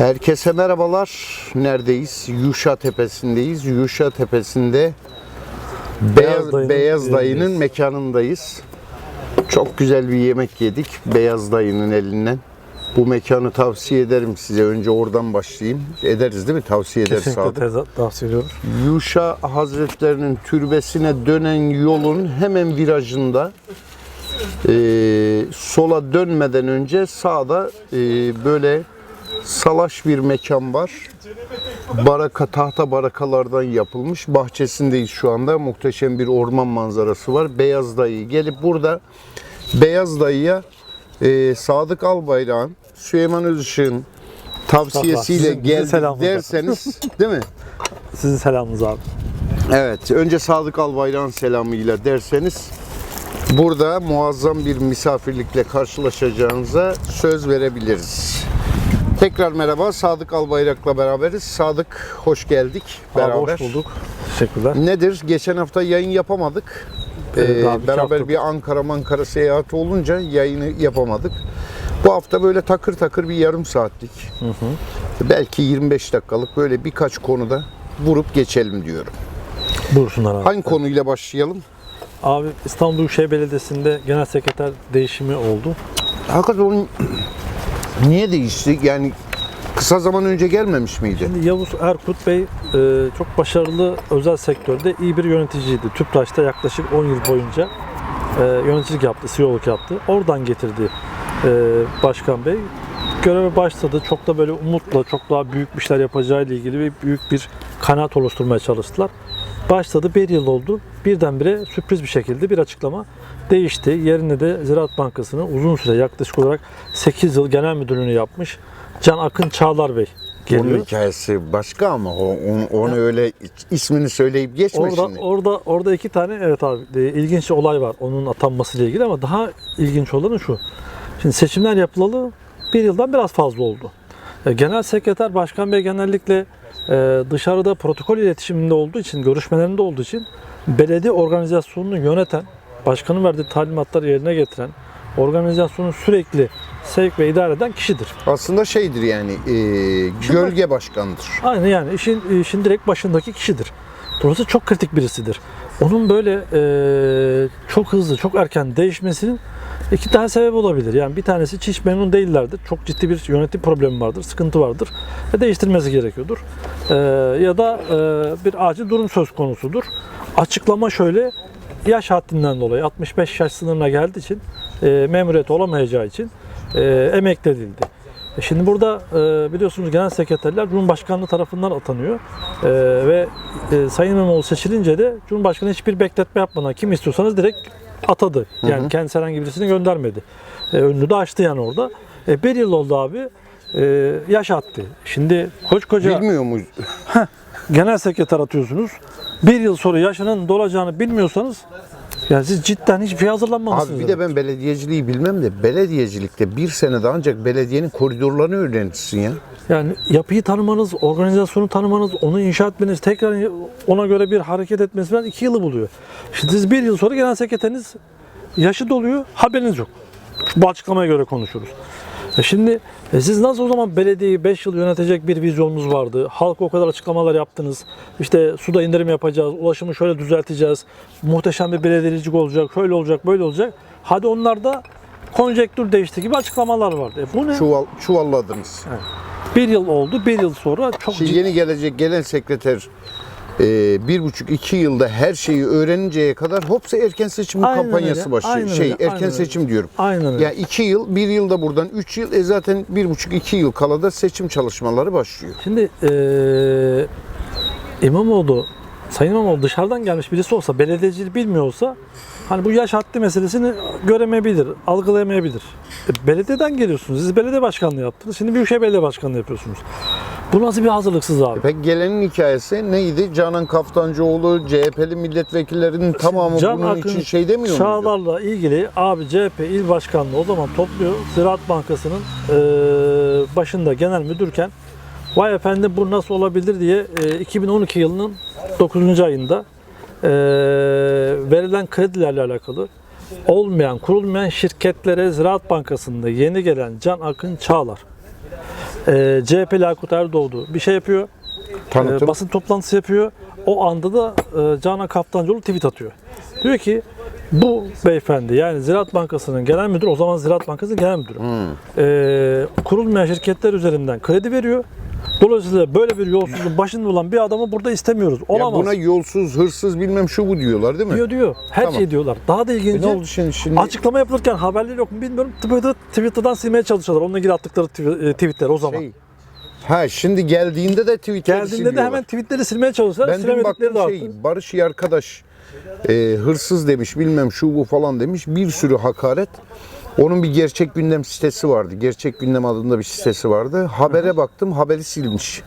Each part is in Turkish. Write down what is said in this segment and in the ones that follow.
Herkese merhabalar. Neredeyiz? Yuşa Tepesi'ndeyiz. Yuşa Tepesi'nde Beyaz, Dayı'nın Beyaz Dayı'nın mekanındayız. Çok güzel bir yemek yedik Beyaz Dayı'nın elinden. Bu mekanı tavsiye ederim size. Önce oradan başlayayım. Ederiz değil mi? Tavsiye ederiz Kesinlikle Sadık. tavsiye ediyorum. Yuşa Hazretlerinin türbesine dönen yolun hemen virajında e, sola dönmeden önce sağda e, böyle salaş bir mekan var. Baraka tahta barakalardan yapılmış. Bahçesindeyiz şu anda. Muhteşem bir orman manzarası var. Beyaz Dayı gelip burada Beyaz Dayı'ya e, Sadık Albayrak'ın, Süleyman Özışık'ın tavsiyesiyle geldik derseniz değil mi? Sizin selamınız abi. Evet, önce Sadık Albayrak'ın selamıyla derseniz burada muazzam bir misafirlikle karşılaşacağınıza söz verebiliriz. Tekrar merhaba, Sadık Albayrak'la beraberiz. Sadık, hoş geldik Abi beraber. hoş bulduk. Teşekkürler. Nedir? Geçen hafta yayın yapamadık. Evet Ee, abi, iki beraber hafta- bir Ankara Mankara seyahati olunca yayını yapamadık. Bu hafta böyle takır takır bir yarım saatlik, belki 25 dakikalık böyle birkaç konuda vurup geçelim diyorum. Buyursunlar abi. Hangi konuyla başlayalım? Abi İstanbul Büyükşehir Belediyesi'nde genel sekreter değişimi oldu. Hakikaten onun niye değişti? Yani kısa zaman önce gelmemiş miydi? Şimdi Yavuz Erkut Bey e, çok başarılı özel sektörde iyi bir yöneticiydi. Tüpraş'ta yaklaşık 10 yıl boyunca e, yöneticilik yaptı, CEO'luk yaptı. Oradan getirdi e, Başkan Bey. Göreve başladı. Çok da böyle umutla, çok daha büyük bir şeyler yapacağı ile ilgili bir büyük bir kanaat oluşturmaya çalıştılar. Başladı, bir yıl oldu. Birdenbire sürpriz bir şekilde bir açıklama değişti. Yerine de Ziraat Bankası'nı uzun süre yaklaşık olarak 8 yıl genel müdürlüğünü yapmış Can Akın Çağlar Bey geliyor. Onun hikayesi başka ama o, onu, onu öyle ismini söyleyip geçme Orada şimdi. orada orada iki tane evet abi e, ilginç olay var onun atanması ile ilgili ama daha ilginç olanı şu. Şimdi seçimler yapılalı bir yıldan biraz fazla oldu. E, Genel sekreter başkan bey genellikle e, dışarıda protokol iletişiminde olduğu için, görüşmelerinde olduğu için belediye organizasyonunu yöneten, başkanın verdiği talimatları yerine getiren, organizasyonu sürekli sevk ve idare eden kişidir. Aslında şeydir yani e, gölge başkandır. Aynı yani işin işin direkt başındaki kişidir. Dolayısıyla çok kritik birisidir. Onun böyle e, çok hızlı, çok erken değişmesinin iki tane sebep olabilir. Yani bir tanesi hiç memnun değillerdir. Çok ciddi bir yönetim problemi vardır, sıkıntı vardır ve değiştirmesi gerekiyordur. E, ya da e, bir acil durum söz konusudur. Açıklama şöyle, yaş haddinden dolayı 65 yaş sınırına geldiği için e, memuriyet olamayacağı için e, emekli edildi. E Şimdi burada e, biliyorsunuz genel sekreterler Cumhurbaşkanlığı tarafından atanıyor E, ve e, Sayın İmamoğlu seçilince de Cumhurbaşkanı hiçbir bekletme yapmadan kim istiyorsanız direkt atadı. Yani kendisi herhangi birisini göndermedi. E, önünü de açtı yani orada. E, bir yıl oldu abi. E, yaş attı. Şimdi koskoca Bilmiyor mu? genel sekreter atıyorsunuz. Bir yıl sonra yaşının dolacağını bilmiyorsanız yani siz cidden hiçbir şey hazırlanmamışsınız. Abi bir de ben belediyeciliği bilmem de belediyecilikte bir senede ancak belediyenin koridorlarını öğrenirsin ya. Yani yapıyı tanımanız, organizasyonu tanımanız, onu inşa etmeniz, tekrar ona göre bir hareket etmesi falan iki yılı buluyor. Şimdi siz bir yıl sonra genel sekreteriniz yaşı doluyor, haberiniz yok. Bu açıklamaya göre konuşuruz. E şimdi e siz nasıl o zaman belediyeyi 5 yıl yönetecek bir vizyonunuz vardı. Halka o kadar açıklamalar yaptınız. İşte suda indirim yapacağız, ulaşımı şöyle düzelteceğiz. Muhteşem bir belediyecilik olacak, şöyle olacak, böyle olacak. Hadi onlarda konjektür değişti gibi açıklamalar vardı. E bu ne? Çuval, çuvalladınız. Bir yıl oldu. Bir yıl sonra çok Şimdi ciddi yeni gelecek gelen sekreter bir buçuk iki yılda her şeyi öğreninceye kadar hopsa erken seçim Aynen kampanyası öyle, başlıyor. aynen şey öyle, erken aynen seçim diyorum. Aynen öyle. Ya iki yıl, bir yılda buradan üç yıl, e zaten bir buçuk iki yıl kala da seçim çalışmaları başlıyor. Şimdi eee İmamoğlu, Sayın İmamoğlu dışarıdan gelmiş birisi olsa, belediyeciliği bilmiyor olsa hani bu yaş haddi meselesini göremeyebilir, algılayamayabilir. E, belediyeden geliyorsunuz. Siz belediye başkanlığı yaptınız. Şimdi Büyükşehir Belediye Başkanlığı yapıyorsunuz. Bu nasıl bir hazırlıksız abi? Peki gelenin hikayesi neydi? Canan Kaftancıoğlu, CHP'li milletvekillerinin tamamı Can bunun Akın için şey demiyor muydu? Çağlar'la ilgili abi CHP il başkanlığı o zaman topluyor. Ziraat Bankası'nın eee, başında genel müdürken vay efendim bu nasıl olabilir diye eee, 2012 yılının 9. ayında eee, verilen kredilerle alakalı olmayan, kurulmayan şirketlere Ziraat Bankası'nda yeni gelen Can Akın Çağlar e, CHP'li Aykut Erdoğdu bir şey yapıyor. Tanıtım. E, basın toplantısı yapıyor. O anda da e, Canan Kaftancıoğlu tweet atıyor. Diyor ki bu beyefendi yani Ziraat Bankası'nın genel müdürü o zaman Ziraat Bankası'nın genel müdürü. E, kurulmayan şirketler üzerinden kredi veriyor. Dolayısıyla böyle bir yolsuzluğun başında olan bir adamı burada istemiyoruz. Ya Olamaz. buna yolsuz, hırsız bilmem şu bu diyorlar değil mi? diyor diyor. Her Tamam. şey diyorlar. Daha da E ilginci. ne oldu şimdi? şimdi? Açıklama yapılırken haberleri yok mu bilmiyorum. Twitter, Twitter'dan silmeye çalışıyorlar. Onunla ilgili attıkları tw- e, tweetler o zaman. Şey, ha şimdi geldiğinde de Twitter'ı Geldiğinde de siliyorlar. hemen tweetleri silmeye çalışıyorlar. Ben dün Silemedikleri baktım de şey. Barış iyi arkadaş e, hırsız demiş bilmem şu bu falan demiş. Bir sürü hakaret. Onun bir gerçek gündem sitesi vardı. Gerçek gündem adında bir sitesi vardı. Habere baktım haberi silmiş.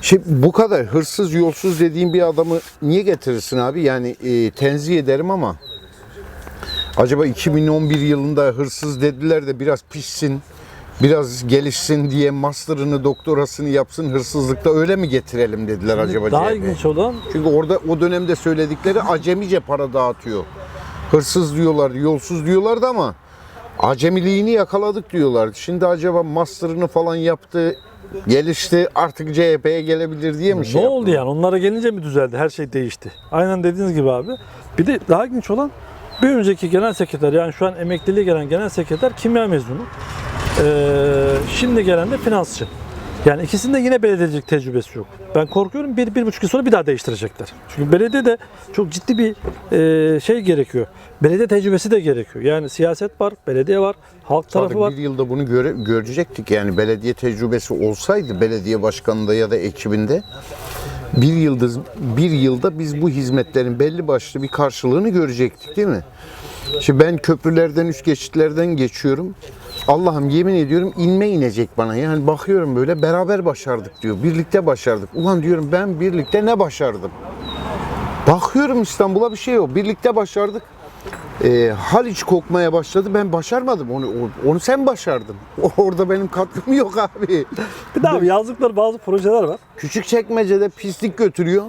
Şimdi bu kadar hırsız yolsuz dediğin bir adamı niye getirirsin abi? Yani e, tenzih ederim ama acaba 2011 yılında hırsız dediler de biraz pişsin, biraz gelişsin diye master'ını, doktorasını yapsın hırsızlıkta öyle mi getirelim dediler acaba Daha CHP? ilginç olan Çünkü orada o dönemde söyledikleri acemice para dağıtıyor. Hırsız diyorlar, yolsuz diyorlardı ama acemiliğini yakaladık diyorlar. Şimdi acaba master'ını falan yaptı, gelişti artık CHP'ye gelebilir diye mi şey ne oldu yani? Onlara gelince mi düzeldi? Her şey değişti. Aynen dediğiniz gibi abi. Bir de daha ilginç olan bir önceki genel sekreter yani şu an emekliliğe gelen genel sekreter kimya mezunu. Ee, şimdi gelen de finansçı. Yani ikisinde yine belediyecilik tecrübesi yok. Ben korkuyorum bir, bir buçuk yıl sonra bir daha değiştirecekler. Çünkü belediyede çok ciddi bir e, şey gerekiyor. Belediye tecrübesi de gerekiyor. Yani siyaset var, belediye var, halk tarafı Sadık var. bir yılda bunu göre, görecektik yani belediye tecrübesi olsaydı belediye başkanında ya da ekibinde bir yılda bir yılda biz bu hizmetlerin belli başlı bir karşılığını görecektik değil mi? Şimdi ben köprülerden üst geçitlerden geçiyorum. Allah'ım yemin ediyorum inme inecek bana. Yani bakıyorum böyle beraber başardık diyor. Birlikte başardık. Ulan diyorum ben birlikte ne başardım? Bakıyorum İstanbul'a bir şey yok. Birlikte başardık. Ee, Haliç kokmaya başladı. Ben başarmadım. Onu onu sen başardın. Orada benim katkım yok abi. Bir daha yazdıkları bazı projeler var. Küçük çekmecede pislik götürüyor.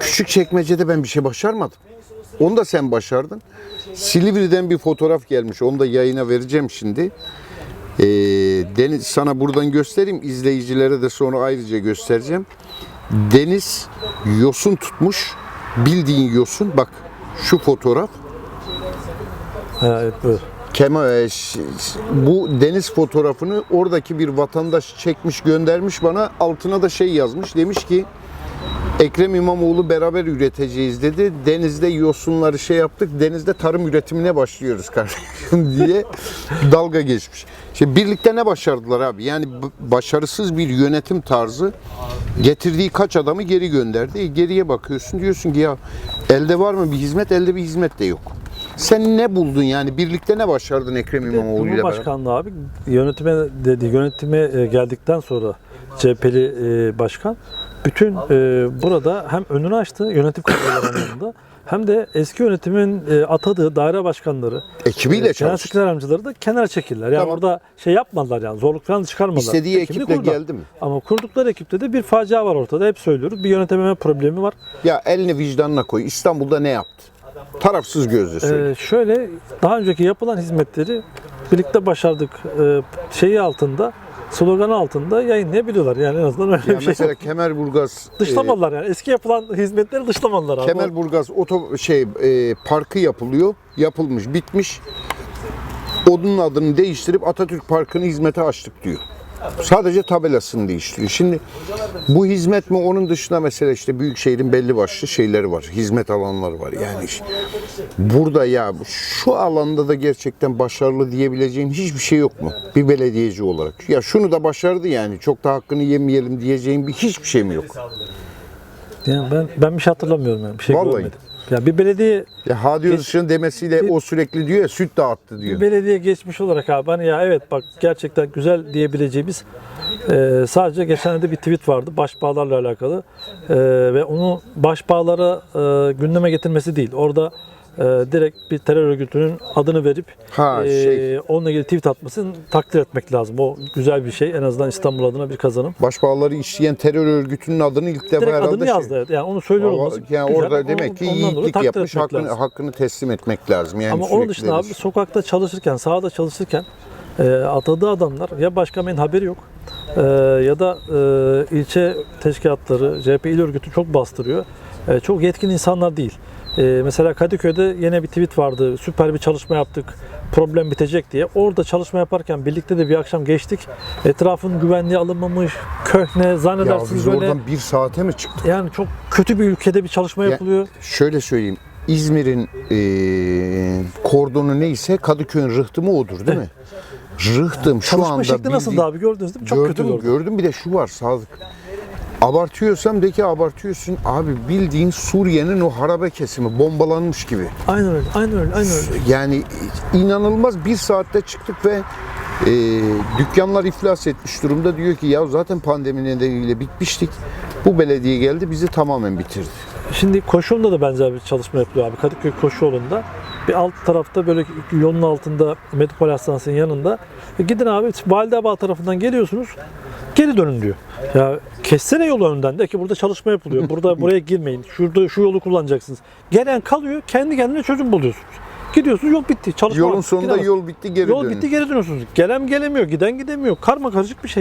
Küçük çekmecede ben bir şey başarmadım. Onu da sen başardın. Silivri'den bir fotoğraf gelmiş. Onu da yayına vereceğim şimdi. Ee, Deniz sana buradan göstereyim. izleyicilere de sonra ayrıca göstereceğim. Deniz yosun tutmuş. Bildiğin yosun. Bak şu fotoğraf. Ha, evet böyle. Kemal e, bu deniz fotoğrafını oradaki bir vatandaş çekmiş göndermiş bana altına da şey yazmış demiş ki Ekrem İmamoğlu beraber üreteceğiz dedi. Denizde yosunları şey yaptık. Denizde tarım üretimine başlıyoruz kardeşim diye dalga geçmiş. Şimdi birlikte ne başardılar abi? Yani başarısız bir yönetim tarzı getirdiği kaç adamı geri gönderdi. E, geriye bakıyorsun diyorsun ki ya elde var mı bir hizmet? Elde bir hizmet de yok. Sen ne buldun yani? Birlikte ne başardın Ekrem İmamoğlu ile beraber? Cumhurbaşkanlığı abi yönetime dedi yönetime e, geldikten sonra CHP'li e, başkan bütün e, burada hem önünü açtı yönetim anlamında hem de eski yönetimin e, atadığı daire başkanları, Ekibiyle e, genel çalıştı. sekreter yardımcıları da kenara çekildiler. Yani Tamam. orada şey yapmadılar yani zorluk falan çıkarmadılar. İstediği Ekibini ekiple kurdular. geldi mi? Ama kurdukları ekipte de bir facia var ortada. Hep söylüyoruz. Bir yönetememe problemi var. Ya elini vicdanına koy. İstanbul'da ne yaptı? Tarafsız gözle söyle. Ee, şöyle daha önceki yapılan hizmetleri birlikte başardık e, şeyi altında sloganı altında yayınlayabiliyorlar. Yani en azından öyle ya bir şey. mesela Kemerburgaz e, Dışlamadılar yani. Eski yapılan hizmetleri dışlamadılar abi. Kemerburgaz oto şey e, parkı yapılıyor. Yapılmış, bitmiş. Onun adını değiştirip Atatürk Parkı'nı hizmete açtık diyor. Sadece tabelasını değiştiriyor. Şimdi bu hizmet mi onun dışında mesela işte Büyükşehir'in belli başlı şeyleri var. Hizmet alanları var. Yani işte burada ya şu alanda da gerçekten başarılı diyebileceğim hiçbir şey yok mu? Bir belediyeci olarak. Ya şunu da başardı yani. Çok da hakkını yemeyelim diyeceğim bir hiçbir şey mi yok? Yani ben ben bir şey hatırlamıyorum yani. Bir şey Vallahi. görmedim. Ya bir belediye Ya Hadi Özışık'ın demesiyle o sürekli diyor ya süt dağıttı diyor. belediye geçmiş olarak abi hani ya evet bak gerçekten güzel diyebileceğimiz e, sadece geçenlerde bir tweet vardı başbağlarla alakalı E, ve onu başbağlara e, gündeme getirmesi değil. Orada e, direkt bir terör örgütünün adını verip Ha, e, şey. onunla ilgili tweet atmasını takdir etmek lazım. O güzel bir şey. En azından İstanbul adına bir kazanım. Başbağları işleyen terör örgütünün adını ilk defa Direkt herhalde adını şey- yazdı. evet. Yani onu söylüyor olması yani güzel. orada demek ki yiğitlik yapmış, hakkını, lazım. hakkını teslim etmek lazım. Yani Ama onun dışında abi sokakta çalışırken, sahada çalışırken e, atadığı adamlar ya başka benim haberi yok e, ya da e, ilçe teşkilatları, CHP il örgütü çok bastırıyor. E, çok yetkin insanlar değil. E, mesela Kadıköy'de yine bir tweet vardı. Süper bir çalışma yaptık. Problem bitecek diye. Orada çalışma yaparken birlikte de bir akşam geçtik. Etrafın güvenliği alınmamış, köhne, Ya zannedersiniz biz böyle. oradan bir saate mi çıktık? Yani çok kötü bir ülkede bir çalışma Ya- yapılıyor. Şöyle söyleyeyim. İzmir'in eee, kordonu neyse Kadıköy'ün rıhtımı odur değil mi? Rıhtım şu Çalışma anda şekli nasıldı bildiğin- abi gördünüz değil mi? Çok gördüm, kötü gördüm. gördüm bir de şu var Sadık. Abartıyorsam de ki abartıyorsun. Abi bildiğin Suriye'nin o harabe kesimi bombalanmış gibi. Aynen öyle, aynen öyle, aynen öyle. Yani inanılmaz bir saatte çıktık ve e, dükkanlar iflas etmiş durumda. Diyor ki ya zaten pandemi nedeniyle bitmiştik. Bu belediye geldi bizi tamamen bitirdi. Şimdi Koşu'nda da benzer bir çalışma yapılıyor abi. Kadıköy Koşu yolunda. Bir alt tarafta böyle yolun altında Metropol Hastanesi'nin yanında. E gidin abi Validebağ tarafından geliyorsunuz. Geri dönün diyor. Ya kessene yolu önden de ki burada çalışma yapılıyor. Burada buraya girmeyin. Şurada şu yolu kullanacaksınız. Gelen kalıyor. Kendi kendine çözüm buluyorsunuz. Gidiyorsunuz yol bitti. Çalışma Yolun var. sonunda Gidemez. yol bitti geri Yol dönün. bitti geri dönüyorsunuz. Gelen gelemiyor, giden gidemiyor. Karma karışık bir şey.